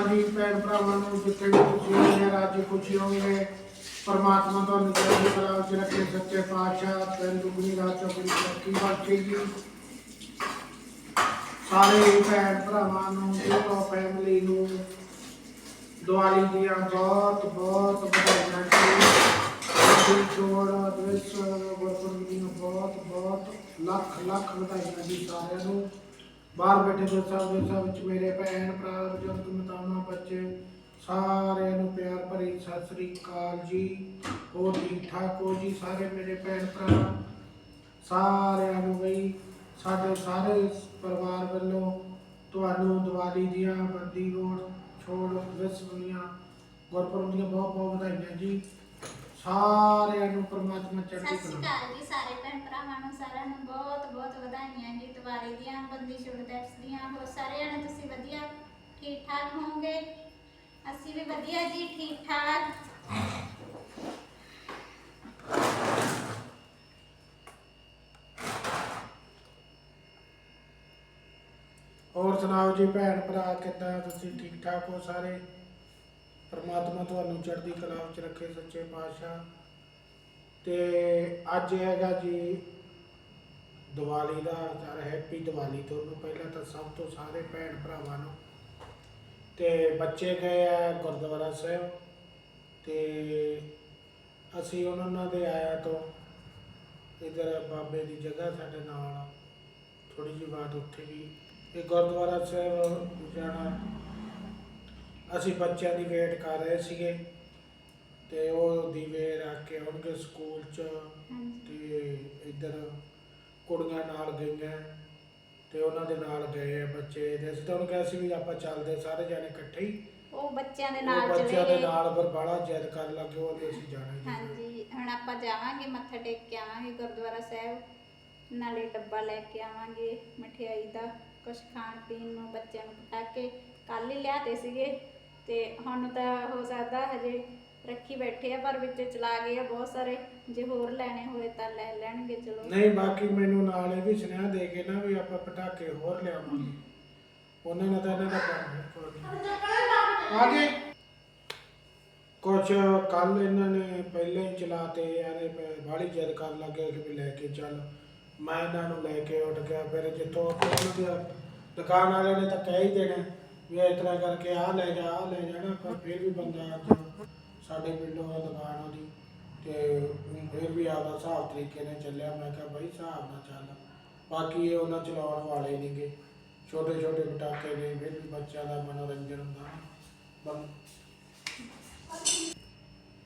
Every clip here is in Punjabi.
ਅਕਾਲ ਭੈਣ ਭਰਾਵਾਂ ਨੂੰ ਜਿੱਥੇ ਵੀ ਤੁਸੀਂ ਹੋਗੇ ਰਾਜੀ ਖੁਸ਼ੀ ਹੋਗੇ ਪਰਮਾਤਮਾ ਤੁਹਾਨੂੰ ਚੜ੍ਹਦੀ ਕਲਾ ਰੱਖੇ ਸੱਚੇ ਪਾਤਸ਼ਾਹ ਪੈਨ ਦੁਗਣੀ ਰਾਤ ਚੌਕੜੀ ਤਰੱਕੀ ਬਖਸ਼ੇ ਜੀ ਸਾਰੇ ਭੈਣ ਭਰਾਵਾਂ ਨੂੰ ਦੋਨੋਂ ਫੈਮਿਲੀ ਨੂੰ, ਦੀਵਾਲੀ ਦੀਆਂ ਬਹੁਤ ਬਹੁਤ ਵਧਾਈਆਂ ਜੀ। ਦਿਲ ਜੋੜ ਦਿਵਸ ਗੁਰਪੁਰਬ ਦੀਆਂ ਬਹੁਤ ਬਹੁਤ ਲੱਖ ਲੱਖ ਵਧਾਈਆਂ ਜੀ ਸਾਰਿਆਂ ਨੂੰ। ਬਾਹਰ ਬੈਠੇ ਦੋਸਤਾਂ ਦੋਸਤਾਂ ਵਿੱਚ ਮੇਰੇ ਭੈਣ ਭਰਾ ਬਜ਼ੁਰਗ ਮਤਾਮਾ ਸਾਰਿਆਂ ਨੂੰ ਪਿਆਰ ਭਰੀ ਸਤਿ ਸ੍ਰੀ ਅਕਾਲ ਜੀ। ਹੋਰ ਠੀਕ ਠਾਕ ਹੋ ਜੀ ਸਾਰੇ ਮੇਰੇ ਭੈਣ ਭਰਾ? ਸਾਰਿਆਂ ਨੂੰ ਬਈ ਸਾਡੇ ਸਾਰੇ ਪਰਿਵਾਰ ਵੱਲੋਂ ਤੁਹਾਨੂੰ ਦੀਵਾਲੀ ਦੀਆਂ ਬੰਦੀ ਰੋਡ ਛੋੜ ਵਿਸ਼ਵ ਦੀਆਂ ਗੁਰਪੁਰਬ ਦੀਆਂ ਬਹੁਤ ਬਹੁਤ ਵਧਾਈਆਂ ਜੀ। ਸਾਰਿਆਂ ਨੂੰ ਪ੍ਰਮਾਤਮਾ ਸਤਿ ਚੜ੍ਹਦੀ ਸ਼੍ਰੀ ਕਲਾ। ਅਕਾਲ ਜੀ ਸਾਰੇ ਭੈਣ ਭਰਾਵਾਂ ਨੂੰ ਸਾਰਿਆਂ ਨੂੰ ਬਹੁਤ ਬਹੁਤ ਵਧਾਈਆਂ ਜੀ ਦੀਵਾਲੀ ਦੀਆਂ ਬੰਦੀ ਛੋੜ ਦਿਵਸ ਦੀਆਂ। ਹੋ ਸਾਰਿਆਂ ਨੇ ਤੁਸੀਂ ਵਧੀਆ ਠੀਕ ਠਾਕ ਹੋਵੋਗੇ? ਅਸੀਂ ਵੀ ਵਧੀਆ ਜੀ ਠੀਕ ਠਾਕ ਹੋਰ ਸੁਣਾਓ ਜੀ ਭੈਣ ਭਰਾ, ਕਿੱਦਾਂ ਤੁਸੀਂ ਠੀਕ ਠਾਕ ਹੋ ਸਾਰੇ? ਪ੍ਰਮਾਤਮਾ ਤੁਹਾਨੂੰ ਚੜ੍ਹਦੀ ਕਲਾ ਵਿੱਚ ਰੱਖੇ ਸੱਚੇ ਪਾਤਸ਼ਾਹ। ਤੇ ਅੱਜ ਹੈਗਾ ਜੀ ਦੀਵਾਲੀ ਦਾ ਚਾਰ ਹੈਪੀ ਦੀਵਾਲੀ ਤੁਹਾਨੂੰ ਪਹਿਲਾਂ ਤਾਂ ਸਭ ਤੋਂ ਸਾਰੇ ਭੈਣ ਭਰਾਵਾਂ ਨੂੰ ਤੇ ਬੱਚੇ ਗਏ ਆ ਗੁਰਦੁਆਰਾ ਸਾਹਿਬ ਤੇ ਅਸੀਂ ਉਹਨਾਂ ਦੇ ਆਇਆ ਤੋਂ ਇਧਰ ਬਾਬੇ ਦੀ ਜਗ੍ਹਾ ਸਾਡੇ ਨਾਲ ਥੋੜੀ ਜਿਹੀ ਬਾਤ ਉੱਥੇ ਵੀ। ਇਹ ਗੁਰਦੁਆਰਾ ਸਾਹਿਬ ਜਾਣਾ ਅਸੀਂ ਬੱਚਿਆਂ ਦੀ ਵੇਟ ਕਰ ਰਹੇ ਸੀਗੇ ਤੇ ਉਹ ਦੀਵੇ ਰੱਖ ਕੇ ਆਉਣਗੇ ਸਕੂਲ ਚ ਤੇ ਇੱਧਰ ਕੁੜੀਆਂ ਨਾਲ ਗਈਆਂ। ਤੇ ਉਹਨਾਂ ਦੇ ਨਾਲ ਗਏ ਆ ਬੱਚੇ ਤੇ ਅਸੀਂ ਤਾਂ ਉਹਨੂੰ ਕਿਹਾ ਸੀ ਵੀ ਆਪਾਂ ਚੱਲਦੇ ਸਾਰੇ ਜਾਣੇ ਇਕੱਠੇ ਹੀ। ਉਹ ਬੱਚਿਆਂ ਦੇ ਉਹ ਨਾਲ ਚਲੇ ਬੱਚਿਆਂ ਦੇ ਗਏ। ਨਾਲ ਫਿਰ ਬਾਹਲਾ ਜਿੱਦ ਕਰਨ ਲੱਗੇ ਉਹ ਅਸੀਂ ਜਾਣਾ ਹੀ ਜਾਣਾ। ਹਾਂਜੀ ਹੁਣ ਆਪਾਂ ਜਾਵਾਂਗੇ ਮੱਥਾ ਟੇਕ ਕੇ ਆਵਾਂਗੇ ਗੁਰਦੁਆਰਾ ਸਾਹਿਬ। ਨਾਲੇ ਡੱਬਾ ਲੈ ਕੇ ਆਵਾਂਗੇ ਮਠਿਆਈ ਦਾ ਕੁਝ ਖਾਣ ਪੀਣ ਨੂੰ ਬੱਚਿਆਂ ਨੂੰ ਪਟਾਕੇ ਕੱਲ ਹੀ ਲਿਆਤੇ ਸੀਗੇ ਤੇ ਹੁਣ ਤਾਂ ਹੋ ਸਕਦਾ ਹਜੇ ਰੱਖੀ ਬੈਠੇ ਆ, ਪਰ ਵਿੱਚ ਚਲਾ ਗਏ ਆ ਬਹੁਤ ਸਾਰੇ। ਜੇ ਹੋਰ ਲੈਣੇ ਹੋਏ ਤਾਂ ਲੈ ਲੈਣਗੇ, ਚਲੋ। ਨਹੀਂ, ਬਾਕੀ ਮੈਨੂੰ ਨਾਲ ਇਹ ਵੀ ਸੁਨੇਹਾ ਦੇ ਕੇ ਨਾ ਵੀ ਆਪਾਂ ਪਟਾਕੇ ਹੋਰ ਲਿਆਵਾਂਗੇ। ਉਹਨਾਂ ਨੇ ਤਾਂ ਇਹਨਾਂ ਦਾ ਕੰਮ ਕੋਈ ਨਹੀਂ। ਆ ਗਏ ਕੁਛ ਕੱਲ ਇਹਨਾਂ ਨੇ ਪਹਿਲਾਂ ਹੀ ਚਲਾਤੇ ਯਾਰੇ ਬਾਹਲੀ ਜਿੱਦ ਕਰਨ ਲੱਗੇ ਕਿ ਵੀ ਲੈ ਕੇ ਚੱਲ। ਮੈਂ ਇਹਨਾਂ ਨੂੰ ਲੈ ਕੇ ਉੱਠ ਗਿਆ, ਫਿਰ ਜਿੱਥੋਂ ਉਹਨਾਂ ਦੀ ਦੁਕਾਨ ਵਾਲਿਆਂ ਨੇ ਤਾਂ ਕਹਿ ਹੀ ਦੇਣਾ ਵੀ ਇਸ ਤਰ੍ਹਾਂ ਕਰਕੇ ਆਹ ਲੈ ਜਾ, ਆਹ ਲੈ ਜਾਣਾ, ਪਰ ਫਿਰ ਵੀ ਬੰਦਾ ਸਾਡੇ ਪਿੰਡੋਂ ਆ ਦੁਕਾਨ ਉਹਦੀ ਤੇ ਫਿਰ ਵੀ ਆਪਦਾ ਹਿਸਾਬ ਤਰੀਕੇ ਨਾਲ ਚੱਲਿਆ। ਮੈਂ ਕਿਹਾ ਬਈ ਹਿਸਾਬ ਨਾਲ ਚੱਲ। ਬਾਕੀ ਇਹ ਉਹਨਾਂ ਚਲਾਉਣ ਵਾਲੇ ਨਹੀਂਗੇ ਛੋਟੇ ਛੋਟੇ ਪਟਾਕੇ ਨੇ ਫਿਰ ਵੀ ਬੱਚਿਆਂ ਦਾ ਮਨੋਰੰਜਨ ਹੁੰਦਾ ਬੰ-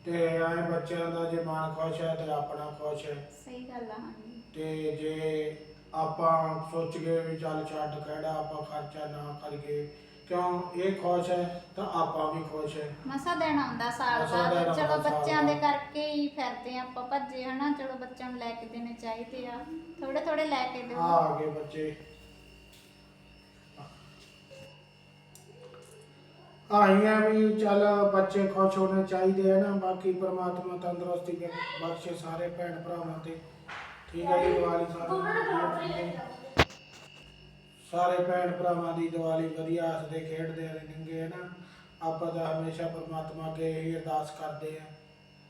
ਤੇ ਆਏ ਬੱਚਿਆਂ ਦਾ ਜੇ ਮਨ ਖੁਸ਼ ਹੈ ਤੇ ਆਪਣਾ ਖੁਸ਼ ਹੈ। ਸਹੀ ਗੱਲ ਆ ਹਾਂਜੀ। ਤੇ ਜੇ ਆਪਾਂ ਸੋਚ ਗਏ ਵੀ ਚੱਲ ਛੱਡ ਕਿਹੜਾ ਆਪਾਂ ਖਰਚਾ ਨਾ ਕਰੀਏ ਕਿਉਂ ਇਹ ਖੁਸ਼ ਹੈ? ਤਾਂ ਆਪਾਂ ਵੀ ਖੁਸ਼ ਹੈ। ਮਸਾ ਦਿਨ ਆਉਂਦਾ ਸਾਲ ਮਸਾਂ ਦਿਨ ਬਾਅਦ ਆਉਂਦਾ ਚਲੋ ਸਾਲ ਬੱਚਿਆਂ ਦੇ ਬਾਅਦ। ਕਰਕੇ ਹੀ ਫਿਰਦੇ ਆ ਆਪਾਂ। ਭੱਜੇ ਹਨਾ ਚਲੋ ਬੱਚਿਆਂ ਨੂੰ ਲੈ ਕੇ ਦੇਣੇ ਚਾਹੀਦੇ ਆ। ਥੋੜੇ ਥੋੜੇ ਲੈ ਕੇ ਆ ਦਿਓ। ਆ ਗਏ ਬੱਚੇ। ਆਈਆਂ ਵੀ ਚੱਲ ਬੱਚੇ ਖੁਸ਼ ਹੋਣੇ ਚਾਹੀਦੇ ਆ ਨਾ। ਬਾਕੀ ਪ੍ਰਮਾਤਮਾ ਤੰਦਰੁਸਤੀ ਦੇ ਬਖਸ਼ੇ ਸਾਰੇ ਭੈਣ ਭਰਾਵਾਂ ਤੇ। ਠੀਕ ਹੈ ਜੀ ਦੀਵਾਲੀ ਸਾਰਿਆਂ ਨੂੰ ਵਧੀਆ। ਸਾਰੇ ਭੈਣ ਭਰਾਵਾਂ ਦੀ ਦੀਵਾਲੀ ਵਧੀਆ ਹੱਸਦੇ ਖੇਡਦੇ ਰਹਿਣਗੇ ਹੈ ਨਾ। ਆਪਾਂ ਤਾਂ ਹਮੇਸ਼ਾ ਪ੍ਰਮਾਤਮਾ ਅੱਗੇ ਇਹੀ ਅਰਦਾਸ ਕਰਦੇ ਆ।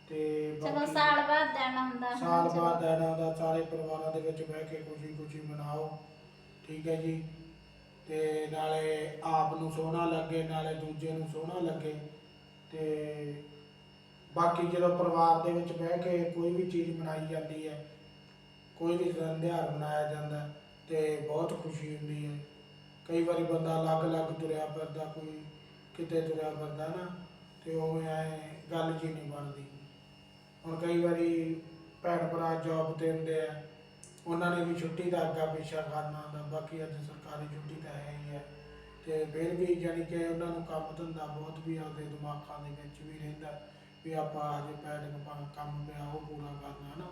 ਤੇ ਚਲੋ ਬਾਕੀ- ਸਾਲ ਬਾਅਦ ਦਿਨ ਆਉਂਦਾ ਹਨਾ, ਸਾਲ ਚਲੋ। ਬਾਅਦ ਦਿਨਾਂ ਦਾ ਸਾਰੇ ਪਰਿਵਾਰਾਂ ਦੇ ਵਿੱਚ ਬਹਿ ਕੇ ਖੁਸ਼ੀ ਖੁਸ਼ੀ ਮਨਾਓ। ਠੀਕ ਹੈ ਜੀ। ਤੇ ਨਾਲੇ ਆਪ ਨੂੰ ਸੋਹਣਾ ਲੱਗੇ ਨਾਲੇ ਦੂਜੇ ਨੂੰ ਸੋਹਣਾ ਲੱਗੇ। ਤੇ ਬਾਕੀ ਜਦੋਂ ਪਰਿਵਾਰ ਦੇ ਵਿੱਚ ਬਹਿ ਕੇ ਕੋਈ ਵੀ ਚੀਜ਼ ਬਣਾਈ ਜਾਂਦੀ ਹੈ ਕੋਈ ਵੀ ਤਿਉਹਾਰ ਮਨਾਇਆ ਜਾਂਦਾ ਹੈ ਤੇ ਬਹੁਤ ਖੁਸ਼ੀ ਹੁੰਦੀ ਹੈ। ਕਈ ਵਾਰੀ ਬੰਦਾ ਅਲੱਗ-ਅਲੱਗ ਤੁਰਿਆ ਫਿਰਦਾ, ਕੋਈ ਕਿਤੇ ਤੁਰਿਆ ਫਿਰਦਾ ਨਾ, ਤੇ ਉਹ ਐ ਗੱਲ ਜੀ ਨਹੀਂ ਬਣਦੀ। ਹੁਣ ਕਈ ਵਾਰੀ ਭੈਣ ਭਰਾ ਜੌਬ ਤੇ ਹੁੰਦੇ ਆ, ਉਹਨਾਂ ਨੇ ਵੀ ਛੁੱਟੀ ਦਾ ਅੱਗਾ ਪਿੱਛਾ ਕਰਨਾ ਹੁੰਦਾ, ਬਾਕੀ ਅੱਜ ਸਰਕਾਰੀ ਛੁੱਟੀ ਤਾਂ ਹੈ ਹੀ ਹੈ। ਤੇ ਫਿਰ ਵੀ ਜਾਣੀ ਕਿ ਉਹਨਾਂ ਨੂੰ ਕੰਮ ਧੰਦਾ ਬਹੁਤ ਵੀ ਆਪਦੇ ਦਿਮਾਗਾਂ ਦੇ ਵਿੱਚ ਵੀ ਰਹਿੰਦਾ, ਵੀ ਆਪਾਂ ਅੱਜ ਪੈਡ ਨੂੰ ਕੰਮ ਪਿਆ, ਉਹ ਪੂਰਾ ਕਰਨਾ ਨਾ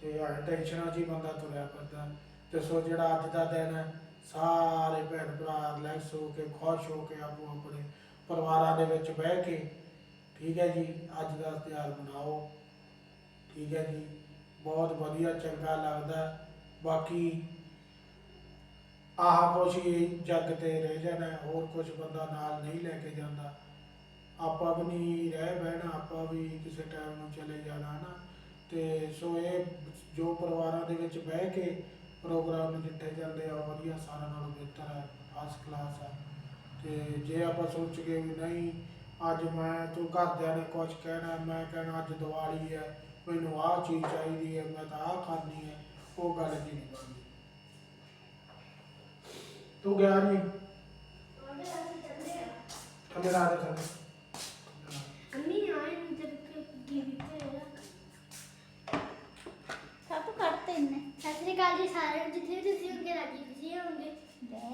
ਤੇ ਹਰ ਟੈਨਸ਼ਨਾਂ 'ਚ ਹੀ ਬੰਦਾ ਤੁਰਿਆ ਫਿਰਦਾ। ਤੇ ਸੋ ਜਿਹੜਾ ਅੱਜ ਦਾ ਦਿਨ ਹੈ। ਸਾਰੇ ਭੈਣ ਭਰਾ ਰਿਲੈਕਸ ਹੋ ਕੇ, ਖੁਸ਼ ਹੋ ਕੇ ਆਪੋ ਆਪਣੇ ਪਰਿਵਾਰਾਂ ਦੇ ਵਿੱਚ ਬਹਿ ਕੇ, ਠੀਕ ਹੈ ਜੀ, ਅੱਜ ਦਾ ਤਿਉਹਾਰ ਮਨਾਓ। ਠੀਕ ਹੈ ਜੀ, ਬਹੁਤ ਵਧੀਆ, ਚੰਗਾ ਲੱਗਦਾ ਬਾਕੀ ਆਹ ਕੁਛ ਹੀ ਜੱਗ ਤੇ ਰਹਿ ਜਾਣਾ ਹੋਰ ਕੁਝ ਬੰਦਾ ਨਾਲ ਨਹੀਂ ਲੈ ਕੇ ਜਾਂਦਾ। ਆਪਾਂ ਵੀ ਨਹੀਂ ਰਹਿ ਬਹਿਣਾ, ਆਪਾਂ ਵੀ ਕਿਸੇ ਟਾਈਮ ਨੂੰ ਚਲੇ ਜਾਣਾ ਨਾ ਤੇ ਸੋ ਇਹ ਜੋ ਪਰਿਵਾਰਾਂ ਦੇ ਵਿੱਚ ਬਹਿ ਕੇ ਪ੍ਰੋਗਰਾਮ ਨਿੱਠੇ ਜਾਂਦੇ ਆ ਉਹ ਵਧੀਆ ਸਾਰਿਆਂ ਨਾਲੋਂ ਬਿਹਤਰ ਹੈ ਫਸਟ ਕਲਾਸ ਹੈ। ਤੇ ਜੇ ਆਪਾਂ ਸੋਚ ਕੇ ਵੀ ਨਹੀਂ ਅੱਜ ਮੈਂ ਤੂੰ ਘਰਦਿਆਂ ਨੇ ਕੁਝ ਕਹਿਣਾ ਮੈਂ ਕਹਿਣਾ ਅੱਜ ਦੀਵਾਲੀ ਹੈ ਮੈਨੂੰ ਆਹ ਚੀਜ਼ ਚਾਹੀਦੀ ਹੈ ਮੈਂ ਤਾਂ ਆਹ ਖਾਣੀ ਹੈ ਉਹ ਗੱਲ ਜੀ ਨਹੀਂ ਬਣਦੀ। ਤੂੰ ਗਿਆ ਨਹੀਂ? ਥੱਲੇ ਦੇ ਥੱਲੇ।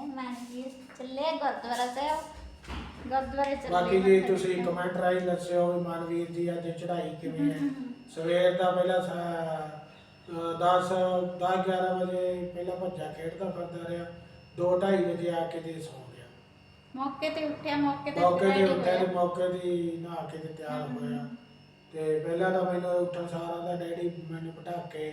ਦੇ ਮੈਂ ਜੀ ਚੱਲੇ ਗੁਰਦੁਆਰਾ ਸਾਹਿਬ। ਗੁਰਦੁਆਰੇ ਚੱਲੇ ਬਾਕੀ ਜੀ ਮੱਥਾ ਤੁਸੀਂ ਟੇਕਣ। ਕਮੈਂਟ ਰਾਹੀਂ ਦੱਸਿਓ ਵੀ ਮਨਵੀਰ ਦੀ ਅੱਜ ਚੜ੍ਹਾਈ ਕਿਵੇਂ ਹੈ। ਸਵੇਰ ਦਾ ਪਹਿਲਾਂ 10 10 11 ਵਜੇ ਪਹਿਲਾਂ ਭੱਜਾ ਖੇਡਦਾ ਫਿਰਦਾ ਰਿਹਾ। 2:30 ਵਜੇ ਆ ਕੇ ਤੇ ਸੌ ਗਿਆ। ਮੌਕੇ ਤੇ ਉੱਠਿਆ ਮੌਕੇ ਤੇ ਮੌਕੇ ਤੇ ਉੱਠਿਆ। ਮੌਕੇ ਦੀ ਨਹਾ ਕੇ ਤੇ ਤਿਆਰ ਹੋਇਆ। ਤੇ ਪਹਿਲਾਂ ਤਾਂ ਮੈਨੂੰ ਉੱਠਣ ਸਾਰਾ ਦਾ ਡੈਡੀ ਮੈਨੂੰ ਪਟਾਕੇ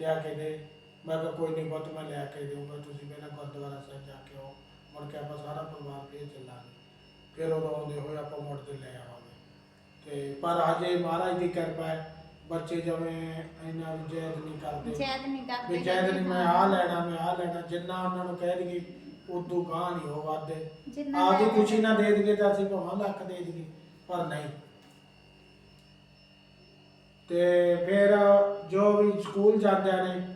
ਲਿਆ ਕੇ ਦੇ। ਮੈਂ ਕਿਹਾ ਕੋਈ ਨਹੀਂ ਪੁੱਤ ਮੈਂ ਲਿਆ ਕੇ ਦੇਊਂਗਾ ਤੁਸੀਂ ਪਹਿਲਾਂ ਗੁਰਦੁਆਰਾ ਸਾਹਿਬ ਜਾ ਕੇ ਆਓ। ਮੁੜ ਕੇ ਆਪਾਂ ਸਾਰਾ ਪਰਿਵਾਰ ਫੇਰ ਚੱਲਾਂਗੇ। ਫਿਰ ਉਦੋਂ ਆਉਂਦੇ ਹੋਏ ਆਪਾਂ ਮੁੜ ਕੇ ਲੈ ਆਵਾਂਗੇ। ਤੇ ਪਰ ਅਜੇ ਮਹਾਰਾਜ ਦੀ ਕਿਰਪਾ ਹੈ ਬੱਚੇ ਜਿਵੇਂ ਇੰਨਾ ਜੈਦ ਨਹੀਂ ਕਰਦੇ। ਜੈਦ ਨਹੀਂ ਕਰਦੇ ਵੀ ਜੈਦ ਨਹੀਂ ਮੈਂ ਆਹ ਲੈਣਾ ਮੈਂ ਆਹ ਲੈਣਾ ਜਿੰਨਾ ਉਹਨਾਂ ਨੂੰ ਕਹਿ ਦਈਏ ਉਦੋਂ ਗਾਂ ਨਹੀਂ ਉਹ ਵਾਦੇ ਆਪਦੀ ਲੈ- ਖੁਸ਼ੀ ਨਾਲ ਦੇ ਦਈਏ ਤਾਂ ਅਸੀਂ ਭਾਵੇਂ ਲੱਖ ਦੇ ਦਈਏ ਪਰ ਨਹੀਂ। ਤੇ ਫਿਰ ਜੋ ਵੀ ਸਕੂਲ ਜਾਂਦਿਆਂ ਨੇ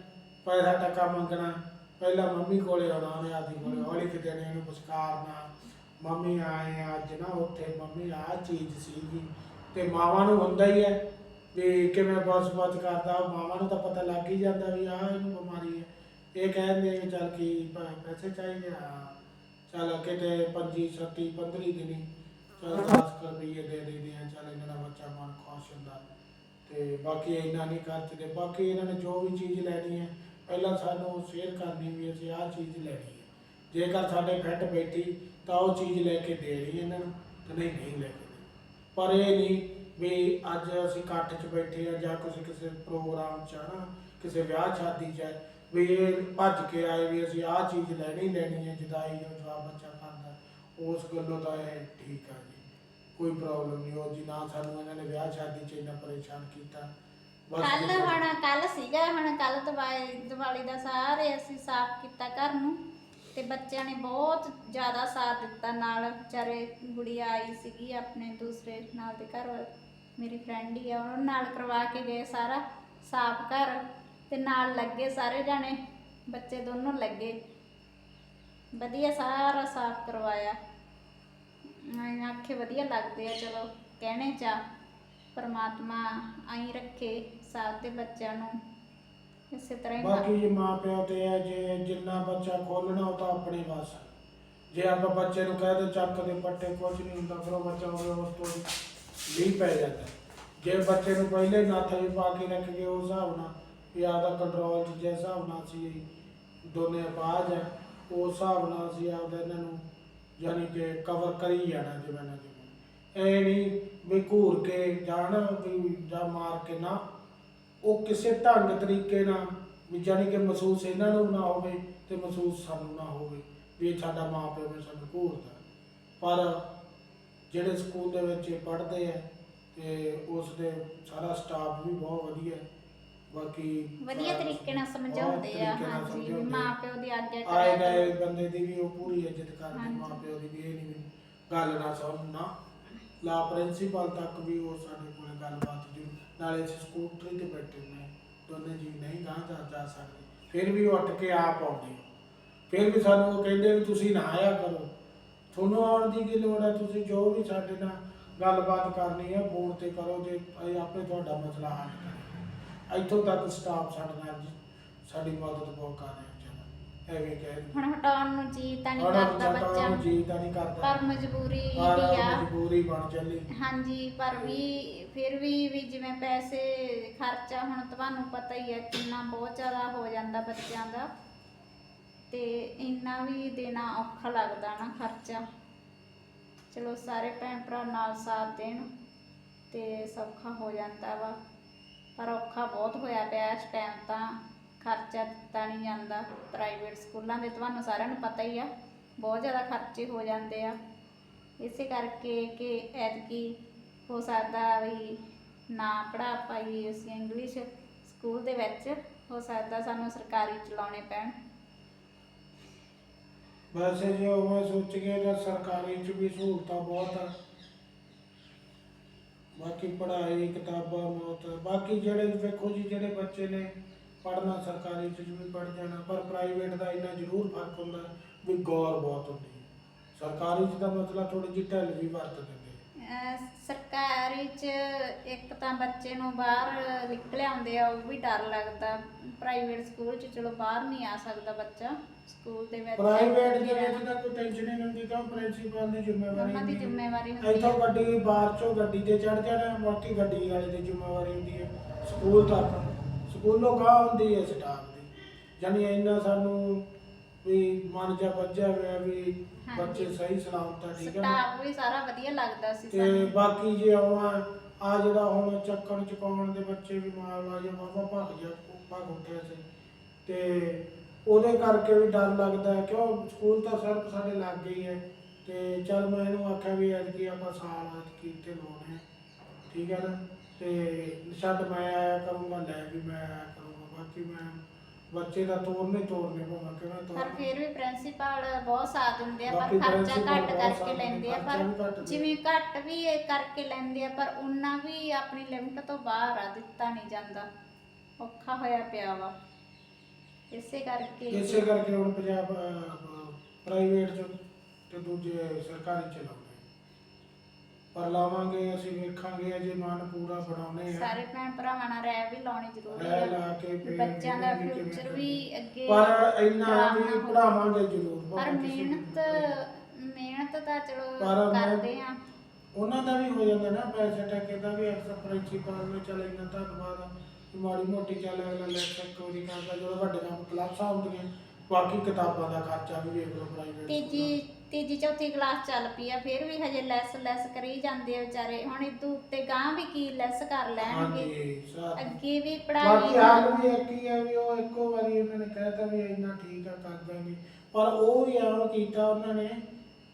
ਪੈਸਾ ਟੱਕਾ ਮੰਗਣਾ, ਪਹਿਲਾਂ ਮੰਮੀ ਕੋਲੇ ਆਉਣਾ, ਉਹਨੇ ਆਦੀ ਕੋਲੇ ਹੌਲੀ ਕਿਤੇ ਨੇ ਇਹਨੂੰ ਪੁਚਕਾਰਨਾ ਮੰਮੀ ਆਏ ਆ ਅੱਜ ਨਾ ਉੱਥੇ, ਮੰਮੀ ਆਹ ਚੀਜ਼ ਸੀਗੀ, ਤੇ ਮਾਵਾਂ ਨੂੰ ਹੁੰਦਾ ਹੀ ਹੈ ਵੀ ਕਿਵੇਂ ਬਸ ਕਰਦਾ ਮਾਵਾਂ ਨੂੰ ਤਾਂ ਪਤਾ ਲੱਗ ਹੀ ਜਾਂਦਾ ਵੀ ਆਹ ਇਹਨੂੰ ਬਿਮਾਰੀ ਹੈ। ਇਹ ਕਹਿੰਦੇ ਵੀ ਚੱਲ ਕੀ ਪੈਸੇ ਚਾਹੀਦੇ ਆ? ਚੱਲ ਕਿਤੇ 25 30 15 ਦਿਨੀ ਚੱਲ 10 ਰੁਪਏ ਦੇ ਦੇ ਆ, ਚੱਲ ਇਹਨਾਂ ਦਾ ਬੱਚਾ ਮਨ ਖੁਸ਼ ਹੁੰਦਾ। ਤੇ ਬਾਕੀ ਇੰਨਾ ਨਹੀਂ ਖਰਚਦੇ, ਬਾਕੀ ਇਹਨਾਂ ਨੇ ਜੋ ਵੀ ਚੀਜ਼ ਲੈਣੀ ਹੈ ਪਹਿਲਾਂ ਸਾਨੂੰ ਸ਼ੇਅਰ ਕਰਨੀ ਵੀ ਅਸੀਂ ਆਹ ਚੀਜ਼ ਲੈਣੀ ਹੈ। ਜੇਕਰ ਸਾਡੇ ਫਿੱਟ ਬੈਠੀ ਤਾਂ ਉਹ ਚੀਜ਼ ਲੈ ਕੇ ਦੇ ਰਹੀ ਇਹਨਾਂ ਨੂੰ ਤੇ ਨਹੀਂ ਨਹੀਂ ਲੈ ਕੇ ਦੇ। ਪਰ ਇਹ ਨਹੀਂ ਵੀ ਅੱਜ ਅਸੀਂ ਇਕੱਠ 'ਚ ਬੈਠੇ ਆ ਜਾਂ ਕਿਸੇ ਕਿਸੇ ਪ੍ਰੋਗਰਾਮ 'ਚ ਹਨਾ ਕਿਸੇ ਵਿਆਹ ਸ਼ਾਦੀ 'ਚ ਹੈ, ਵੀ ਇਹ ਭੱਜ ਕੇ ਆਏ ਵੀ ਅਸੀਂ ਆਹ ਚੀਜ਼ ਲੈਣੀ ਲੈਣੀ ਹੈ ਜਦਾਈ ਜੋ ਜਵਾਬ ਬੱਚਾ ਖਾਂਦਾ ਉਸ ਗੱਲੋਂ ਤਾਂ ਇਹ ਠੀਕ ਆ ਜੀ। ਕੋਈ ਪ੍ਰੋਬਲਮ ਨਹੀਂ ਉਹ ਜੀ ਨਾ ਸਾਨੂੰ ਇਹਨਾਂ ਨੇ ਵਿਆਹ ਸ਼ਾਦੀ 'ਚ ਇੰਨਾ ਪਰੇਸ਼ਾਨ ਕੀਤਾ ਕੱਲ ਹੁਣ ਕੱਲ ਸੀਗਾ ਹੁਣ ਕੱਲ ਦੀਵਾਲੀ ਦੀਵਾਲੀ ਦਾ ਸਾਰੇ ਅਸੀਂ ਸਾਫ਼ ਕੀਤਾ ਘਰ ਨੂੰ। ਤੇ ਬੱਚਿਆਂ ਨੇ ਬਹੁਤ ਜ਼ਿਆਦਾ ਸਾਥ ਦਿੱਤਾ ਨਾਲ ਵਿਚਾਰੇ ਗੁੜੀਆ ਆਈ ਸੀਗੀ ਆਪਣੇ ਦੂਸਰੇ ਨਾਲ ਦੇ ਘਰ ਮੇਰੀ ਫਰੈਂਡ ਹੀ ਆ ਉਹਨਾਂ ਨਾਲ ਕਰਵਾ ਕੇ ਗਏ ਸਾਰਾ ਸਾਫ਼ ਘਰ। ਤੇ ਨਾਲ ਲੱਗੇ ਸਾਰੇ ਜਾਣੇ ਬੱਚੇ ਦੋਨੋਂ ਲੱਗੇ। ਵਧੀਆ ਸਾਰਾ ਸਾਫ਼ ਕਰਵਾਇਆ। ਐਂ ਆਖੇ ਵਧੀਆ ਲੱਗਦੇ ਆ ਚਲੋ ਕਹਿਣੇ ਚਾ ਪਰਮਾਤਮਾ ਆਈ ਰੱਖੇ। ਸਾਥ ਦੇ ਬੱਚਿਆਂ ਨੂੰ ਇਸੇ ਤਰ੍ਹਾਂ ਹੀ ਬਾਕੀ ਜੇ ਮਾਂ ਤੇ ਹੈ ਜੇ ਜਿੰਨਾ ਬੱਚਾ ਖੋਲਣਾ ਉਹ ਤਾਂ ਆਪਣੇ ਵਾਸ ਹੈ ਜੇ ਆਪਾਂ ਬੱਚੇ ਨੂੰ ਕਹਿ ਦੇ ਚੱਕ ਦੇ ਪੱਟੇ ਕੁਝ ਨਹੀਂ ਹੁੰਦਾ, ਫਿਰ ਉਹ ਬੱਚਾ ਹੋਵੇ ਉਸ ਤੋਂ ਵੀ ਪੈ ਜਾਂਦਾ। ਜੇ ਬੱਚੇ ਨੂੰ ਪਹਿਲੇ ਹੀ ਨੱਥ ਵੀ ਪਾ ਕੇ ਰੱਖ ਗਏ ਉਸ ਹਿਸਾਬ ਨਾਲ ਵੀ ਆਪਦਾ ਕੰਟਰੋਲ ਜਿਸ ਹਿਸਾਬ ਨਾਲ ਅਸੀਂ ਦੋਨੇ ਬਾਜ ਹੈ ਉਸ ਹਿਸਾਬ ਨਾਲ ਅਸੀਂ ਆਪਦਾ ਇਹਨਾਂ ਨੂੰ ਯਾਨੀ ਕਿ ਕਵਰ ਕਰੀ ਜਾਣਾ ਜਿਵੇਂ ਨਾ। ਜਿਵੇਂ ਇਹ ਨਹੀਂ ਵੀ ਘੂਰ ਕੇ ਜਾਣ ਵੀ ਜਾਂ ਮਾਰ ਕੇ ਨਾ ਉਹ ਕਿਸੇ ਢੰਗ ਤਰੀਕੇ ਨਾਲ ਵੀ ਜਾਣੀ ਕਿ ਮਹਿਸੂਸ ਇਹਨਾਂ ਨੂੰ ਨਾ ਹੋਵੇ ਤੇ ਮਹਿਸੂਸ ਸਾਨੂੰ ਨਾ ਹੋਵੇ ਵੀ ਇਹ ਸਾਡਾ ਮਾਂ ਪਿਓ ਨੇ ਸਾਨੂੰ ਘੂਰਦਾ ਪਰ ਜਿਹੜੇ ਸਕੂਲ ਦੇ ਵਿੱਚ ਪੜ੍ਹਦੇ ਆ ਤੇ ਉਸ ਦੇ ਸਾਰਾ ਸਟਾਫ ਵੀ ਬਹੁਤ ਵਧੀਆ। ਬਾਕੀ ਵਧੀਆ ਤਰੀਕੇ ਨਾਲ ਸਮਝਾਉਂਦੇ ਆ ਹਾਂਜੀ ਵੀ ਸਮਝਾਉਂਦੇ ਮਾਂ ਆ। ਪਿਓ ਦੀ ਆਗਿਆ ਆਏ ਕਰਿਆ ਗਏ। ਬੰਦੇ ਦੀ ਵੀ ਉਹ ਪੂਰੀ ਇੱਜ਼ਤ ਕਰਦੇ ਹਾਂਜੀ। ਮਾਂ ਪਿਓ ਦੀ ਵੀ ਇਹ ਨਹੀਂ ਗੱਲ ਨਾ ਸੁਣਨਾ ਲਾ ਪ੍ਰਿੰਸੀਪਲ ਤੱਕ ਵੀ ਉਹ ਸਾਡੇ ਕੋਲ ਗੱਲਬਾਤ ਜੀ ਨਾਲੇ ਸਕੂਟਰੀ ਤੇ ਬੈਠੇ ਨੇ ਦੋਨੇ ਜੀ ਨਹੀਂ ਗਾਂ ਜਾ ਜਾ ਸਕਦੇ। ਫਿਰ ਵੀ ਉਹ ਉੱਠ ਕੇ ਆਪ ਆਉਂਦੇ ਫਿਰ ਵੀ ਸਾਨੂੰ ਉਹ ਕਹਿੰਦੇ ਵੀ ਤੁਸੀਂ ਨਾ ਆਇਆ ਕਰੋ। ਤੁਹਾਨੂੰ ਆਉਣ ਦੀ ਕੀ ਲੋੜ ਹੈ? ਤੁਸੀਂ ਜੋ ਵੀ ਸਾਡੇ ਨਾਲ ਗੱਲਬਾਤ ਕਰਨੀ ਹੈ, ਫੋਨ ਤੇ ਕਰੋ ਜੇ ਅਸੀਂ ਆਪੇ ਤੁਹਾਡਾ ਮਸਲਾ ਹੱਲ ਕਰਾਂਗੇ। ਇੱਥੋਂ ਤੱਕ ਸਟਾਫ ਸਾਡੇ ਨਾਲ ਸਾਡੀ ਮਦਦ ਬਹੁਤ ਕਰ ਰਿਹਾ ਐਵੇਂ ਕਹਿ ਦਿੰਦੇ। ਹੁਣ ਹਟਾਉਣ ਨੂੰ ਜੀ ਤਾਂ ਨਹੀਂ ਕਰਦਾ ਬੱਚਾ ਨੂੰ ਜੀ ਤਾਂ ਨਹੀਂ ਕਰਦਾ। ਪਰ ਮਜਬੂਰੀ ਵੀ ਆ। ਮਜਬੂਰੀ ਬਣ ਚੱਲੀ ਹਾਂਜੀ ਪਰ ਵੀ ਫਿਰ ਵੀ ਵੀ ਜਿਵੇਂ ਪੈਸੇ ਖਰਚਾ ਹੁਣ ਤੁਹਾਨੂੰ ਪਤਾ ਹੀ ਹੈ ਕਿੰਨਾ ਬਹੁਤ ਜ਼ਿਆਦਾ ਹੋ ਜਾਂਦਾ ਬੱਚਿਆਂ ਦਾ। ਤੇ ਇੰਨਾ ਵੀ ਦੇਣਾ ਔਖਾ ਲੱਗਦਾ ਨਾ ਖਰਚਾ। ਚਲੋ ਸਾਰੇ ਭੈਣ ਭਰਾ ਨਾਲ ਸਾਥ ਦੇਣ ਤੇ ਸੌਖਾ ਹੋ ਜਾਂਦਾ ਵਾ। ਪਰ ਔਖਾ ਬਹੁਤ ਹੋਇਆ ਪਿਆ ਇਸ ਟਾਈਮ ਤਾਂ। ਖਰਚਾ ਦਿੱਤਾ ਨਹੀਂ ਜਾਂਦਾ। ਪ੍ਰਾਈਵੇਟ ਸਕੂਲਾਂ ਦੇ ਤੁਹਾਨੂੰ ਸਾਰਿਆਂ ਨੂੰ ਪਤਾ ਹੀ ਆ, ਬਹੁਤ ਜ਼ਿਆਦਾ ਖਰਚੇ ਹੋ ਜਾਂਦੇ ਆ। ਇਸੇ ਕਰਕੇ ਕਿ ਐਤਕੀ ਹੋ ਸਕਦਾ ਵੀ ਨਾ ਪੜਾ ਪਾਈਏ ਅਸੀਂ ਇੰਗਲਿਸ਼ ਸਕੂਲ ਦੇ ਵਿੱਚ, ਹੋ ਸਕਦਾ ਸਾਨੂੰ ਸਰਕਾਰੀ ਚਲਾਉਣੇ ਪੈਣ। ਵੈਸੇ ਜੇ ਉਹ ਸੋਚ ਗਿਆ ਤਾਂ ਸਰਕਾਰੀ ਚ ਵੀ ਸਹੂਲਤਾਂ ਬਹੁਤ ਆ। ਬਾਕੀ ਪੜ੍ਹਾਈ, ਕਿਤਾਬਾਂ ਬਹੁਤ ਆ। ਬਾਕੀ ਜਿਹੜੇ ਵੇਖੋ ਜੀ, ਜਿਹੜੇ ਬੱਚੇ ਨੇ ਪੜ੍ਹਨਾ ਸਰਕਾਰੀ ਚ ਵੀ ਪੜ੍ਹ ਜਾਣਾ ਪਰ ਪ੍ਰਾਈਵੇਟ ਦਾ ਇੰਨਾ ਜ਼ਰੂਰ ਫ਼ਰਕ ਹੁੰਦਾ ਵੀ ਗੌਰ ਬਹੁਤ ਹੁੰਦੀ ਹੈ। ਸਰਕਾਰੀ ਚ ਦਾ ਮਤਲਬ ਥੋੜੀ ਜਿਹੀ ਢਿੱਲ ਵੀ ਵਰਤ ਦਿੰਦੇ ਅਹ ਸਰਕਾਰੀ ਚ ਇੱਕ ਤਾਂ ਬੱਚੇ ਨੂੰ ਬਾਹਰ ਨਿਕਲ ਆਉਂਦੇ ਆ ਉਹ ਵੀ ਡਰ ਲੱਗਦਾ। ਪ੍ਰਾਈਵੇਟ ਸਕੂਲ ਚ ਚਲੋ ਬਾਹਰ ਨਹੀਂ ਆ ਸਕਦਾ ਬੱਚਾ ਸਕੂਲ ਦੇ ਵਿੱਚ ਪ੍ਰਾਈਵੇਟ ਦੇ ਵਿੱਚ ਤਾਂ ਕੋਈ ਟੈਨਸ਼ਨ ਹੀ ਨਹੀਂ ਹੁੰਦੀ ਕਿਉਂ ਪ੍ਰਿੰਸੀਪਲ ਦੀ ਜ਼ਿੰਮੇਵਾਰੀ ਉਹਨਾਂ ਦੀ ਹੁੰਦੀ ਹੈ। ਜ਼ਿੰਮੇਵਾਰੀ ਹੁੰਦੀ ਇੱਥੋਂ ਹੈ। ਗੱਡੀ ਬਾਹਰ ਚੋਂ ਗੱਡੀ ਤੇ ਚੜ ਜਾਣਾ ਬਾਕੀ ਗੱਡੀ ਵਾਲੇ ਦੀ ਜ਼ਿੰਮੇਵਾਰੀ ਹੁੰਦੀ ਹੈ। ਸਕੂਲ ਤੱਕ। ਸਕੂਲੋਂ ਗਾਹ ਹੁੰਦੀ ਹੈ ਸਟਾਫ ਦੀ। ਜਾਨੀ ਇੰਨਾ ਸਾਨੂੰ ਵੀ ਮਨ ਜਾ ਵੱਜਿਆ ਹੋਇਆ ਵੀ। ਬੱਚੇ ਸਹੀ ਸਲਾਮਤ ਆ ਠੀਕ ਹੈ ਨਾ? ਸਟਾਫ ਵੀ ਸਾਰਾ ਵਧੀਆ ਲੱਗਦਾ ਸੀ ਤੇ ਸਾਨੂੰ। ਬਾਕੀ ਜੇ ਆਵਾਂ ਆ ਜਿਹੜਾ ਹੁਣ ਚੱਕਣ ਚੁਕਾਉਣ ਦੇ ਬੱਚੇ ਵੀ ਮਾਰਵਾ ਜਾਂ ਬਾਬਾ ਭੱਗ ਜਾ ਭੱਗ ਉੱਠਿਆ ਸੀ ਤੇ ਉਹਦੇ ਕਰਕੇ ਵੀ ਡਰ ਲੱਗਦਾ ਹੈ। ਕਿਉਂ? ਸਕੂਲ ਤਾਂ ਸਿਰਫ ਸਾਡੇ ਲੱਗ ਗਈ ਹੈ। ਤੇ ਚੱਲ ਮੈਂ ਇਹਨੂੰ ਆਖਿਆ ਵੀ ਅੱਜ ਕੀ ਆਪਾਂ ਸਾਲ ਕੀਤੇ ਲਾਉਣੇ ਠੀਕ ਹੈ ਨਾ? ਤੇ ਛੱਡ ਮੈਂ ਕਰੂੰਗਾ ਲੈ ਵੀ ਮੈਂ ਕਰੂੰਗਾ ਬਾਕੀ ਮੈਂ ਬੱਚੇ ਦਾ ਤੋਰਨੇ ਤੋਰਨੇ ਭਾਵੇਂ ਕਿਵੇਂ ਪਰ ਤੋਰਨੇ ਫਿਰ ਵੀ ਪ੍ਰਿੰਸੀਪਲ ਬਹੁਤ ਸਾਥ ਦਿੰਦੇ ਆ ਬਾਕੀ ਪਰ ਖਰਚਾ principal ਘੱਟ ਬਹੁਤ ਕਰਕੇ ਲੈਂਦੇ ਆ ਖਰਚਾ ਵੀ ਘੱਟ ਪਰ ਦਿੰਦੇ। ਜਿਵੇਂ ਘੱਟ ਵੀ ਇਹ ਕਰਕੇ ਲੈਂਦੇ ਆ ਪਰ ਉਹਨਾਂ ਵੀ ਆਪਣੀ ਲਿਮਟ ਤੋਂ ਬਾਹਰ ਆ ਦਿੱਤਾ ਨਹੀਂ ਜਾਂਦਾ। ਔਖਾ ਹੋਇਆ ਪਿਆ ਵਾ। ਇਸੇ ਕਰਕੇ ਇਸੇ ਕਰਕੇ ਹੁਣ ਪੰਜਾਬ ਪ੍ਰਾਈਵੇਟ ਚ ਤੇ ਦੂਜੇ ਸਰਕਾਰੀ ਚ ਲਾਉਂਦੇ ਪਰ ਲਾਵਾਂਗੇ ਅਸੀਂ ਵੇਖਾਂਗੇ ਅਜੇ ਮਨ ਪੂਰਾ ਬਣਾਉਣੇ ਆ ਸਾਰੇ ਭੈਣ ਭਰਾਵਾਂ ਨਾਲ ਰਹਿ ਵੀ ਲਾਉਣੀ ਜ਼ਰੂਰੀ ਰਹਿ ਆ ਕੇ ਬੱਚਿਆਂ ਦਾ ਕਿਵੇਂ ਫਿਊਚਰ ਵੀ ਅੱਗੇ ਪਰ ਇੰਨਾ ਵੀ ਹੋਵੇ। ਪੜਾਵਾਂਗੇ ਜ਼ਰੂਰ ਪਰ ਭਾਵੇਂ ਕਿਸੇ ਨੂੰ ਮਿਹਨਤ ਮਿਹਨਤ ਤਾਂ ਚਲੋ ਪਰ ਮੈਂ- ਕਰਦੇ ਆ ਉਹਨਾਂ ਦਾ ਵੀ ਹੋ ਜਾਂਦਾ ਨਾ ਪੈਸੇ ਟੱਕੇ ਦਾ ਵੀ ਅਕਸਰ ਪ੍ਰਿੰਸੀਪਲ ਨੂੰ ਚੱਲ ਇੰਨਾ ਧੰਨਵਾਦ ਆ ਵੀ ਮਾੜੀ ਮੋਟੀ ਚੱਲ ਅਗਲਾ ਲੈਕਚਰ ਵਾਰੀ ਕਰਦਾ। ਜਦੋਂ ਵੱਡੇ ਕੰਮ ਕਲਾਸਾਂ ਹੁੰਦੀਆਂ ਬਾਕੀ ਕਿਤਾਬਾਂ ਦਾ ਖਰਚਾ ਵੀ ਵੇਖ ਲਓ ਪ੍ਰਾਈਵੇਟ ਤੀਜੀ ਤੀਜੀ ਚੌਥੀ ਕਲਾਸ ਚੱਲ ਪਈ ਆ ਫਿਰ ਵੀ ਹਜੇ ਲੈਸ ਲੈਸ ਕਰੀ ਜਾਂਦੇ ਆ ਵਿਚਾਰੇ। ਹੁਣ ਇਦੋਂ ਉੱਤੇ ਗਾਂ ਵੀ ਕੀ ਲੈਸ ਕਰ ਲੈਣਗੇ? ਹਾਂਜੀ ਅੱਗੇ ਵੀ ਬਾਕੀ ਇੱਕ ਹੀ ਹੈ ਵੀ ਉਹ ਇੱਕੋ ਵਾਰੀ ਉਹਨਾਂ ਨੇ ਕਹਿਤਾ ਵੀ ਇੰਨਾ ਠੀਕ ਆ ਕਰ ਦਾਂਗੇ। ਪਰ ਉਹ ਵੀ ਐਵੇਂ ਕੀਤਾ ਉਹਨਾਂ ਨੇ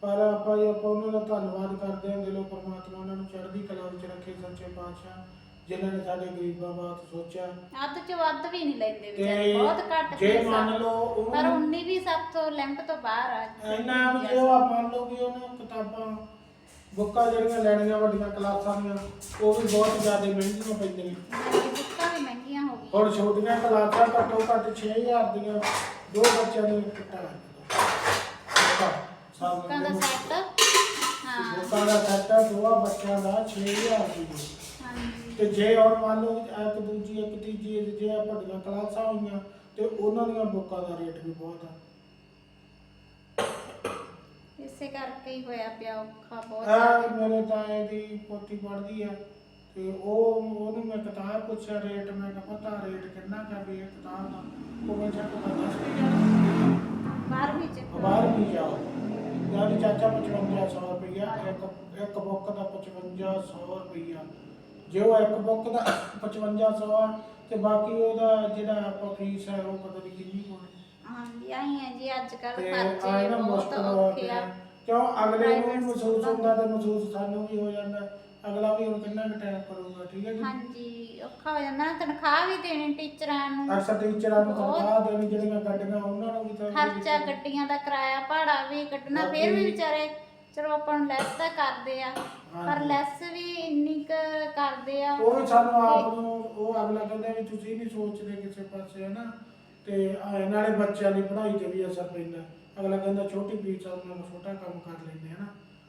ਪਰ ਆਪਾਂ ਜੇ ਆਪਾਂ ਉਹਨਾਂ ਦਾ ਧੰਨਵਾਦ ਕਰਦੇ ਹਾਂ ਦਿਲੋਂ ਪਰਮਾਤਮਾ ਉਹਨਾਂ ਨੂੰ ਚੜ੍ਹਦੀ ਕਲਾ ਵਿੱਚ ਰੱਖੇ ਸੱਚੇ ਪਾਤਸ਼ਾਹ। ਜਿਨ੍ਹਾਂ ਨੇ ਸਾਡੇ ਗਰੀਬਾਂ ਬਾਤ ਸੋਚਿਆ ਅੱਧ ਚ ਵੱਧ ਵੀ ਨਹੀਂ ਲੈਂਦੇ ਵਿਚਾਰੇ ਬਹੁਤ ਘੱਟ ਜੇ ਆ। ਮੰਨ ਲਓ ਪਰ ਉਹਨੂੰ ਉਨੀ ਵੀ ਸਭ ਤੋਂ ਲਿਮਟ ਤੋਂ ਬਾਹਰ ਆ ਇੰਨਾ ਵੀ ਜੇ ਉਹ ਮੰਨ ਲਓ ਕਿ ਉਹਨੂੰ ਕਿਤਾਬਾਂ ਬੁੱਕਾਂ ਜਿਹੜੀਆਂ ਲੈਣੀਆਂ ਵੱਡੀਆਂ ਕਲਾਸਾਂ ਦੀਆਂ ਉਹ ਵੀ ਬਹੁਤ ਜ਼ਿਆਦਾ ਮਹਿੰਗੀਆਂ ਪੈਂਦੀਆਂ। ਹਾਂਜੀ, ਬੁੱਕਾਂ ਵੀ ਮਹਿੰਗੀਆਂ ਹੋ ਗਈਆਂ। ਹੁਣ ਛੋਟੀਆਂ ਕਲਾਸਾਂ ਘੱਟੋ ਘੱਟ 6000 ਦੀਆਂ ਦੋ ਬੱਚਿਆਂ ਨੂੰ ਕਿੱਟਾ ਬੁੱਕਾਂ ਦਾ ਸੈੱਟ ਹਾਂ। ਬੁੱਕਾਂ ਦਾ ਸੈੱਟ ਦੋਵਾਂ ਬੱਚਿਆਂ ਦਾ 6000 ਦੀ। ਤੇ ਜੇ ਹੁਣ ਮੰਨ ਲਓ ਇੱਕ ਦੂਜੀ ਇੱਕ ਤੀਜੀ ਜੇ ਆ ਵੱਡੀਆਂ ਕਲਾਸਾਂ ਹੋਈਆਂ ਤੇ ਉਹਨਾਂ ਦੀਆਂ ਬੁੱਕਾਂ ਦਾ ਰੇਟ ਵੀ ਬਹੁਤ ਆ। ਇਸੇ ਕਰਕੇ ਹੀ ਹੋਇਆ ਪਿਆ ਔਖਾ ਬਹੁਤ ਆ। ਜ਼ਿਆਦਾ ਮੇਰੇ ਤਾਏ ਦੀ ਪੋਤੀ ਪੜ੍ਹਦੀ ਆ ਤੇ ਉਹ ਉਹਨੂੰ ਮੈਂ ਕਿਤਾਬ ਪੁੱਛਿਆ ਰੇਟ ਮੈਂ ਕਿਹਾ ਪਤਾ ਰੇਟ ਕਿੰਨਾ ਕਾ ਵੀ ਇਹ ਕਿਤਾਬ ਦਾ? ਉਹ ਮੈਂ ਚੱਕ ਮੈਂ ਦੱਸ ਕੇ ਜਾਣਾ 12ਵੀਂ ਚ। ਬਾਹਰ ਵੀ ਜਾਓ ਯਾਨੀ ਚਾਚਾ 5500 ਰੁਪਈਆ ਇੱਕ ਇੱਕ ਬੁੱਕ ਦਾ 5500 ਰੁਪਈਆ। ਜੇ ਉਹ ਇੱਕ ਬੁੱਕ ਦਾ 5500 ਆ ਤੇ ਬਾਕੀ ਉਹਦਾ ਜਿਹੜਾ ਆਪਾਂ ਫੀਸ ਹੈ ਉਹ ਪਤਾ ਨਹੀਂ ਕਿੰਨੀ ਹੋਣੀ ਹਾਂਜੀ ਆਈ ਹੈ ਜੀ ਅੱਜ ਕੱਲ ਤੇ ਖਰਚੇ ਨਾ ਬਹੁਤ ਮੁਸ਼ਕਲ ਔਖੇ ਆ। ਕਿਉਂ? ਅਗਲੇ ਨੂੰ ਵੀ Private ਮਹਿਸੂਸ ਸਕੂਲਾਂ ਹੁੰਦਾ ਤੇ ਮਹਿਸੂਸ ਸਾਨੂੰ ਵੀ ਹੋ ਜਾਂਦਾ। ਅਗਲਾ ਵੀ ਹੁਣ ਕਿੰਨਾ ਕੁ ਟਾਈਮ ਕਰੂਗਾ ਠੀਕ ਹੈ ਜੀ? ਹਾਂਜੀ ਔਖਾ ਹੋ ਜਾਂਦਾ। ਨਾ ਤਨਖਾਹ ਵੀ ਦੇਣੀ ਟੀਚਰਾਂ ਨੂੰ। ਅਕਸਰ ਟੀਚਰਾਂ ਨੂੰ ਬਹੁਤ- ਤਨਖਾਹ ਦੇਣੀ ਜਿਹੜੀਆਂ ਗੱਡੀਆਂ ਉਹਨਾਂ ਨੂੰ ਵੀ ਤਾਂ ਖਰਚਾ ਗੱਡੀਆਂ ਦਾ ਕਿਰਾਇਆ ਭਾੜਾ ਵੀ ਕੱਢਣਾ ਫਿਰ ਵੀ ਵਿਚਾਰੇ ਚਲੋ ਆਪਾਂ ਨੂੰ ਲੈਸ ਤਾਂ ਕਰਦੇ ਆ ਪਰ ਹਾਂਜੀ। ਲੈਸ ਵੀ ਇੰਨੀ ਕੁ ਕਰਦੇ ਆ। ਉਹ ਵੀ ਸਾਨੂੰ ਆਪ ਨੂੰ ਉਹ ਅਗਲਾ ਕਹਿੰਦਾ ਵੀ ਤੁਸੀਂ ਨਹੀਂ ਸੋਚਦੇ ਕਿਸੇ ਪਾਸੇ ਹੈ ਨਾ ਤੇ ਆਹ ਨਾਲੇ ਬੱਚਿਆਂ ਦੀ ਪੜ੍ਹਾਈ ਤੇ ਵੀ ਅਸਰ ਪੈਂਦਾ। ਅਗਲਾ ਕਹਿੰਦਾ ਛੋਟੀ ਫੀਸ ਆ ਉਹਨਾਂ ਛੋਟਾ ਕੰਮ ਕਰ ਲੈਂਦੇ ਆ ਨਾ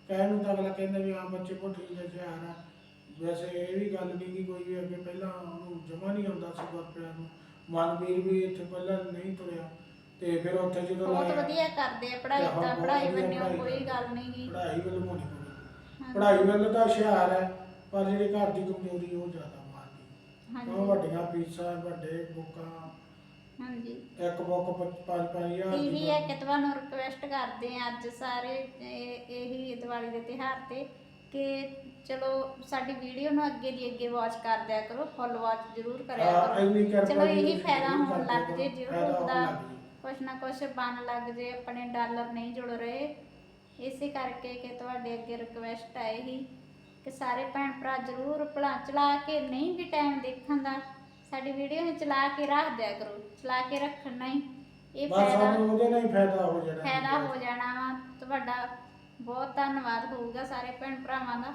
ਕਹਿਣ ਨੂੰ ਤਾਂ ਅਗਲਾ ਕਹਿੰਦਾ ਵੀ ਹਾਂ ਬੱਚੇ ਕੋ ਠੀਕ ਹੈ ਜਿਹਾਰ ਆ ਵੈਸੇ ਇਹ ਵੀ ਗੱਲ ਨਹੀਂ ਕਿ ਕੋਈ ਵੀ ਅੱਗੇ ਪਹਿਲਾਂ ਉਹਨੂੰ ਜਮਾ ਨਹੀਂ ਆਉਂਦਾ ਸੀ ਗੁਰਪਿਆ ਨੂੰ। ਮਨਵੀਰ ਵੀ ਇੱਥੇ ਪਹਿਲਾਂ ਨਹੀਂ ਤੁਰਿਆ। ਤੇ ਫਿਰ ਉੱਥੇ ਜਦੋਂ ਬਹੁਤ ਲਾਇਆ ਵਧੀਆ ਕਰਦੇ ਆ ਪੜ੍ਹਾਈ ਹਾਂ, ਤਾਂ ਬਹੁਤ ਪੜ੍ਹਾਈ ਵਧੀਆ ਪੜ੍ਹਾਈ ਕੋਈ। ਗੱਲ ਨਹੀਂ ਗੀ ਪੜ੍ਹਾਈ ਵੱਲੋਂ ਪਊਗੀ ਹਾਂਜੀ। ਪੜ੍ਹਾਈ ਵੱਲ ਤਾਂ ਹੁਸ਼ਿਆਰ ਹੈ ਪਰ ਜਿਹੜੀ ਘਰ ਦੀ ਕਮਜ਼ੋਰੀ ਉਹ ਜ਼ਿਆਦਾ ਮਾਰਦੀ ਉਹ ਹਾਂਜੀ। ਵੱਡੀਆਂ ਫੀਸਾਂ ਵੱਡੇ ਬੁੱਕਾਂ। ਹਾਂਜੀ। ਇੱਕ ਬੁੱਕ 5-5000 ਟੀਵੀ ਹੈ ਕਿ ਤੁਹਾਨੂੰ ਰਿਕਵੈਸਟ ਕਰਦੇ ਆ ਅੱਜ ਸਾਰੇ ਇਹ- ਇਹੀ ਦੀਵਾਲੀ ਦੇ ਤਿਉਹਾਰ ਤੇ ਕਿ ਚਲੋ ਸਾਡੀ ਵੀਡੀਓ ਨੂੰ ਅੱਗੇ ਦੀ ਅੱਗੇ ਵਾਚ ਕਰ ਦਿਆ ਕਰੋ ਫੁੱਲ ਵਾਚ ਜ਼ਰੂਰ ਕਰਿਆ ਹਾਂ, ਕਰੋ। ਇੰਨੀ ਕਿਰਪਾ ਚਲੋ ਜੀ ਇਹੀ ਫਾਇਦਾ ਜ਼ਰੂਰ ਹੋਣ ਕਰਦੇ ਲੱਗ ਜੇ ਜ਼ਰੂਰ ਫਾਇਦਾ ਹੋਣ ਹੁੰਦਾ ਲੱਗ ਜੇ। ਕੁਛ ਨਾ ਕੁਛ ਬਣ ਲੱਗ ਜੇ ਆਪਣੇ ਡਾਲਰ ਨਹੀਂ ਜੁੜ ਰਹੇ। ਇਸੇ ਕਰਕੇ ਕਿ ਤੁਹਾਡੇ ਅੱਗੇ ਰਿਕਵੈਸਟ ਆਏ ਹੀ ਕਿ ਸਾਰੇ ਭੈਣ ਭਰਾ ਜ਼ਰੂਰ ਭਲਾ ਚਲਾ ਕੇ ਨਹੀਂ ਵੀ ਟਾਈਮ ਦੇਖਣ ਦਾ। ਸਾਡੀ ਵੀਡੀਓ ਨੂੰ ਚਲਾ ਕੇ ਰੱਖ ਦਿਆ ਕਰੋ ਚਲਾ ਕੇ ਰੱਖਣ ਨਹੀਂ ਇਹ ਬਸ ਫਾਇਦਾ ਸਾਨੂੰ ਉਹਦੇ ਨਾਲ ਹੀ ਫਾਇਦਾ ਹੋ ਜਾਣਾ। ਫਾਇਦਾ ਹੋ ਜਾਣਾ ਵਾ। ਤੁਹਾਡਾ ਬਹੁਤ ਧੰਨਵਾਦ ਹੋਊਗਾ ਸਾਰੇ ਭੈਣ ਭਰਾਵਾਂ ਦਾ।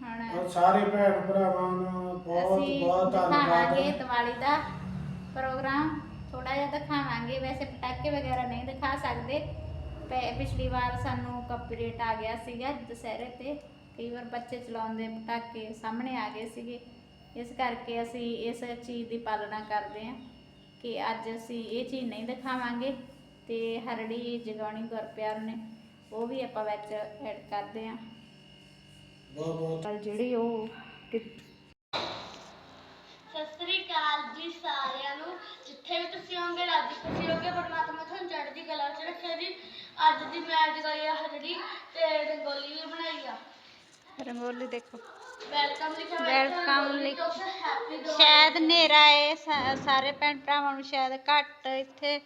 ਹੁਣ ਔਰ ਸਾਰੇ ਭੈਣ ਭਰਾਵਾਂ ਨੂੰ ਬਹੁਤ ਅਸੀਂ ਬਹੁਤ ਦਿਖਾਵਾਂਗੇ ਧੰਨਵਾਦ ਦੀਵਾਲੀ ਦਾ ਪ੍ਰੋਗਰਾਮ ਥੋੜਾ ਜਿਹਾ ਦਿਖਾਵਾਂਗੇ ਵੈਸੇ ਪਟਾਕੇ ਵਗੈਰਾ ਨਹੀਂ ਦਿਖਾ ਸਕਦੇ। ਪੈ- ਪਿਛਲੀ ਵਾਰ ਸਾਨੂੰ ਕਾਪੀਰਾਈਟ ਆ ਗਿਆ ਸੀਗਾ ਦੁਸਹਿਰੇ ਤੇ ਕਈ ਵਾਰ ਬੱਚੇ ਚਲਾਉਂਦੇ ਪਟਾਕੇ ਸਾਹਮਣੇ ਆ ਗਏ ਸੀਗੇ। ਇਸ ਕਰਕੇ ਅਸੀਂ ਇਸ ਚੀਜ਼ ਦੀ ਪਾਲਣਾ ਕਰਦੇ ਹਾਂ ਕਿ ਅੱਜ ਅਸੀਂ ਇਹ ਚੀਜ਼ ਨਹੀਂ ਦਿਖਾਵਾਂਗੇ ਤੇ ਹਰੜੀ ਜਗਾਉਣੀ ਗੁਰਪਿਆਰ ਨੇ ਉਹ ਵੀ ਆਪਾਂ ਵਿੱਚ ਐਡ ਕਰਦੇ ਹਾਂ। ਬਹੁਤ ਬਹੁਤ। ਪਰ ਜਿਹੜੀ ਉਹ ਕਿ- ਸਤਿ ਸ੍ਰੀ ਅਕਾਲ ਜੀ ਸਾਰਿਆਂ ਨੂੰ। ਜਿੱਥੇ ਵੀ ਤੁਸੀਂ ਹੋਗੇ ਰਾਜੀ ਖੁਸ਼ੀ ਹੋ ਕੇ ਪਰਮਾਤਮਾ ਤੁਹਾਨੂੰ ਚੜ੍ਹਦੀ ਕਲਾ ਵਿੱਚ ਰੱਖਿਆ ਜੀ ਅੱਜ ਦੀ ਮੈਂ ਜਗਾਈ ਆ ਹਜਰੀ ਤੇ ਰੰਗੋਲੀ ਵੀ ਬਣਾਈ ਆ। ਰੰਗੋਲੀ ਦੇਖੋ। ਵੈਲਕਮ ਲਿਖਿਆ ਹੋਇਆ ਇੱਥੇ Welcome ਰੰਗੋਲੀ ਲਿਖ- ਤੇ ਉੱਥੇ happy ਦੀਵਾਲੀ। ਸ਼ਾਇਦ ਹਨੇਰਾ ਹੈ ਸਾ- ਸਾਰੇ ਭੈਣ ਭਰਾਵਾਂ ਨੂੰ ਸ਼ਾਇਦ ਘੱਟ ਇੱਥੇ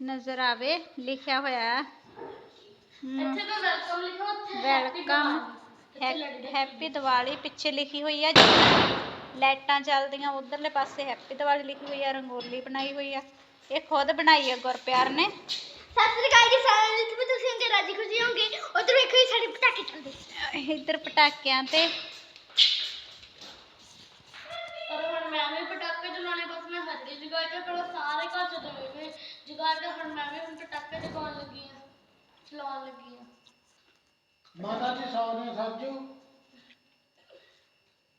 ਨਜ਼ਰ ਆਵੇ ਲਿਖਿਆ ਹੋਇਆ ਹੈ। ਇੱਥੇ ਤਾਂ ਵੈਲਕਮ ਲਿਖੋ ਉੱਥੇ happy ਵੈਲਕਮ। ਦੀਵਾਲੀ। ਇੱਥੇ ਲੜੀ ਹੈਪੀ ਦੀਵਾਲੀ ਪਿੱਛੇ ਲਿਖੀ ਹੋਈ ਹੈ ਜਿੱਦਾਂ ਲਾਈਟਾਂ ਚੱਲਦੀਆਂ ਉਧਰਲੇ ਪਾਸੇ ਹੈਪੀ ਦੀਵਾਲੀ ਲਿਖੀ ਹੋਈ ਹੈ ਰੰਗੋਲੀ ਬਣਾਈ ਹੋਈ ਆ। ਇਹ ਖੁਦ ਬਣਾਈ ਹੈ ਗੁਰਪਿਆਰ ਨੇ। ਸਤਿ ਸ੍ਰੀ ਅਕਾਲ ਜੀ ਸਾਰਿਆਂ ਨੂੰ ਜਿੱਥੇ ਤੁਸੀਂ ਹੋਗੇ ਰਾਜੀ ਖੁਸ਼ੀ ਹੋਗੇ ਉਧਰ ਵੇਖੋ ਜੀ ਸਾਡੇ ਪਟਾਕੇ ਚੱਲਦੇ। ਇੱਧਰ ਪਟਾਕਿਆਂ ਤੇ। ਪਰ ਹੁਣ ਮੈਂ ਵੀ ਪਟਾਕੇ ਚਲਾਉਣੇ ਬਸ ਮੈਂ ਹੱਡੀ ਜਗਾਈ ਤੇ ਕੋਲ ਸਾਰੇ ਘਰ ਚ ਦੇਵੇ ਜਗਾੜ ਤੇ ਹੁਣ ਮੈਂ ਵੀ ਹੁਣ ਪਟਾਕੇ ਚਲਾਉਣ ਲੱਗੀ ਆ ਚਲਾਉਣ ਲੱਗੀ ਆ। ਮਾਤਾ ਜੀ ਸੌਨੇ ਸਾਜੂ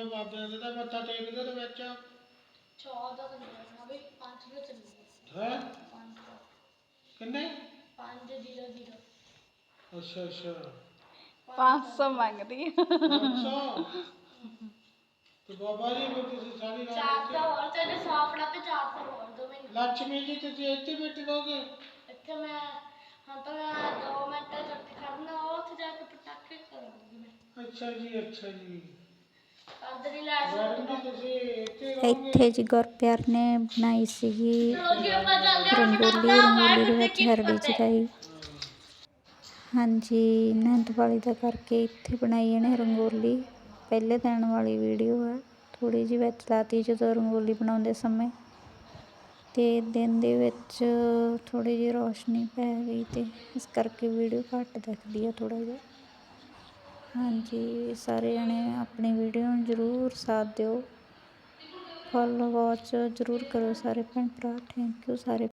ਬਾਬੇ ਦੇ ਤਾਂ ਮੱਥਾ ਟੇਕਦੇ ਤੇ ਵਿੱਚ। 14 ਦਾ ਨਾ ਵੀ 5 ਵਜੇ ਚੱਲੀ ਹੈ? 5 ਕਿੰਨੇ? 5 0 0 ਅੱਛਾ ਅੱਛਾ। 500 ਮੰਗਦੀ 500 ਤੇ ਬਾਬਾ ਜੀ ਫਿਰ ਤੁਸੀਂ ਸਾਰੀ ਚਾਰ ਰਾਤ ਤਾਂ ਹੋਰ ਤੇ ਸਾਫੜਾ ਤੇ ਚਾਰ ਤਾਂ ਹੋਰ ਦੋ ਮੈਨੂੰ। ਲక్ష్ਮੀ ਜੀ ਤੁਸੀਂ ਇੱਥੇ ਬੈਠੋਗੇ ਇੱਥੇ ਮੈਂ ਹਾਂ ਤਾਂ ਮੈਂ 2 ਮਿੰਟ ਤੱਕ ਖੜਨਾ ਉੱਥੇ ਜਾ ਕੇ ਪਟਾਕੇ ਕਰਾਂਗੀ ਮੈਂ। ਅੱਛਾ ਜੀ ਅੱਛਾ ਜੀ। ਇੱਥੇ ਜੀ ਗੁਰਪਿਆਰ ਨੇ ਬਣਾਈ ਸੀਗੀ ਰੰਗੋਲੀ ਰੰਗੋਲੀ ਦੇ ਵਿੱਚ ਹਰੜੀ ਚੜਾਈ। ਹਾਂਜੀ ਨਾ ਦੀਵਾਲੀ ਦਾ ਕਰਕੇ ਇੱਥੇ ਬਣਾਈ ਇਹਨੇ ਰੰਗੋਲੀ। ਪਹਿਲੇ ਦਿਨ ਵਾਲੀ ਵੀਡੀਓ ਹੈ ਥੋੜੀ ਜਿਹੀ ਵਿੱਚ ਲਾਤੀ ਜਦੋਂ ਰੰਗੋਲੀ ਬਣਾਉਂਦੇ ਸਮੇਂ। ਤੇ ਦਿਨ ਦੇ ਵਿੱਚ ਥੋੜੀ ਜਿਹੀ ਰੋਸ਼ਨੀ ਪੈ ਗਈ ਤੇ ਇਸ ਕਰਕੇ ਵੀਡੀਓ ਘੱਟ ਦਿਖਦੀ ਆ ਥੋੜਾ ਜਿਹਾ। ਹਾਂਜੀ ਸਾਰੇ ਜਣੇ ਆਪਣੀ ਵੀਡੀਓ ਨੂੰ ਜ਼ਰੂਰ ਸਾਥ ਦਿਓ। ਫੋਲੋ ਵਾਚ ਜ਼ਰੂਰ ਕਰੋ ਸਾਰੇ ਭੈਣ ਭਰਾ। ਥੈਂਕ ਯੂ ਸਾਰੇ